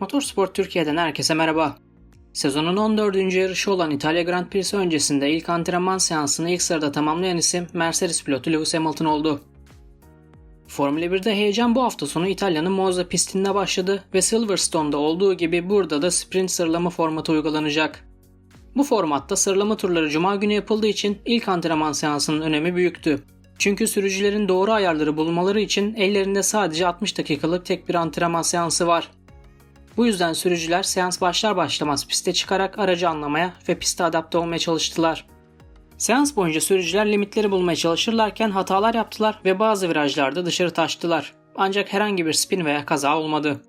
Motorsport Türkiye'den herkese merhaba. Sezonun 14. yarışı olan İtalya Grand Prix'si öncesinde ilk antrenman seansını ilk sırada tamamlayan isim Mercedes pilotu Lewis Hamilton oldu. Formula 1'de heyecan bu hafta sonu İtalya'nın Monza pistinde başladı ve Silverstone'da olduğu gibi burada da sprint sıralama formatı uygulanacak. Bu formatta sıralama turları cuma günü yapıldığı için ilk antrenman seansının önemi büyüktü. Çünkü sürücülerin doğru ayarları bulmaları için ellerinde sadece 60 dakikalık tek bir antrenman seansı var. Bu yüzden sürücüler seans başlar başlamaz piste çıkarak aracı anlamaya ve piste adapte olmaya çalıştılar. Seans boyunca sürücüler limitleri bulmaya çalışırlarken hatalar yaptılar ve bazı virajlarda dışarı taştılar. Ancak herhangi bir spin veya kaza olmadı.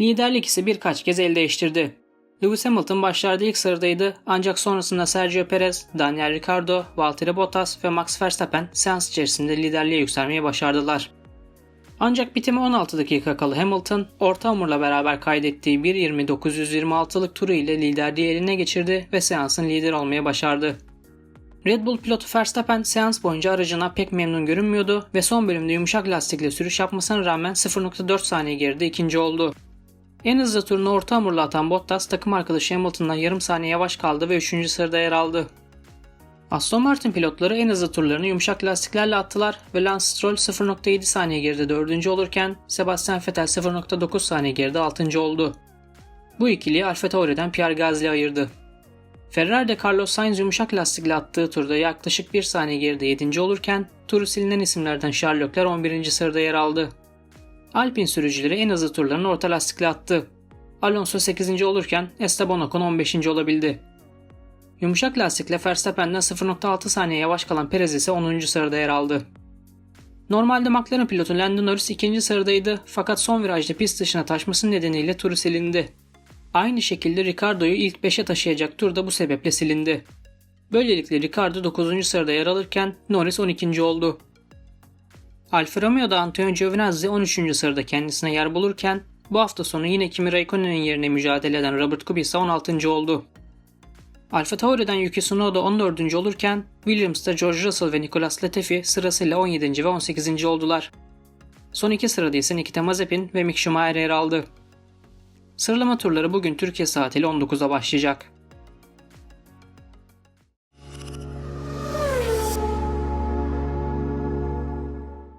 Liderlik ise birkaç kez el değiştirdi. Lewis Hamilton başlarda ilk sıradaydı ancak sonrasında Sergio Perez, Daniel Ricciardo, Valtteri Bottas ve Max Verstappen seans içerisinde liderliğe yükselmeyi başardılar. Ancak bitime 16 dakika kalı Hamilton, orta hamurla beraber kaydettiği 1.20.926'lık turu ile liderliği eline geçirdi ve seansın lideri olmaya başardı. Red Bull pilotu Verstappen seans boyunca aracına pek memnun görünmüyordu ve son bölümde yumuşak lastikle sürüş yapmasına rağmen 0.4 saniye geride ikinci oldu. En hızlı turunu orta hamurla atan Bottas takım arkadaşı Hamilton'dan yarım saniye yavaş kaldı ve 3. sırada yer aldı. Aston Martin pilotları en hızlı turlarını yumuşak lastiklerle attılar ve Lance Stroll 0.7 saniye geride 4. olurken Sebastian Vettel 0.9 saniye geride 6. oldu. Bu ikiliyi Alfa Tauri'den Pierre Gasly ayırdı. Ferrari de Carlos Sainz yumuşak lastikle attığı turda yaklaşık 1 saniye geride 7. olurken turu silinen isimlerden Charles Leclerc 11. sırada yer aldı. Alpine sürücüleri en hızlı turlarını orta lastikle attı. Alonso 8. olurken Esteban Ocon 15. olabildi. Yumuşak lastikle Verstappen'den 0.6 saniye yavaş kalan Perez ise 10. sırada yer aldı. Normalde McLaren pilotu Lando Norris 2. sıradaydı fakat son virajda pist dışına taşması nedeniyle turu silindi. Aynı şekilde Ricardo'yu ilk 5'e taşıyacak tur da bu sebeple silindi. Böylelikle Ricardo 9. sırada yer alırken Norris 12. oldu. Alfa Romeo'da Antonio Giovinazzi 13. sırada kendisine yer bulurken bu hafta sonu yine Kimi Raikkonen'in yerine mücadele eden Robert Kubica 16. oldu. Alfa Tauri'den Yuki Tsunoda 14. olurken Williams'ta George Russell ve Nicolas Latifi sırasıyla 17. ve 18. oldular. Son iki sırada ise Nikita Mazepin ve Mick Schumacher yer aldı. Sıralama turları bugün Türkiye saatiyle 19'a başlayacak.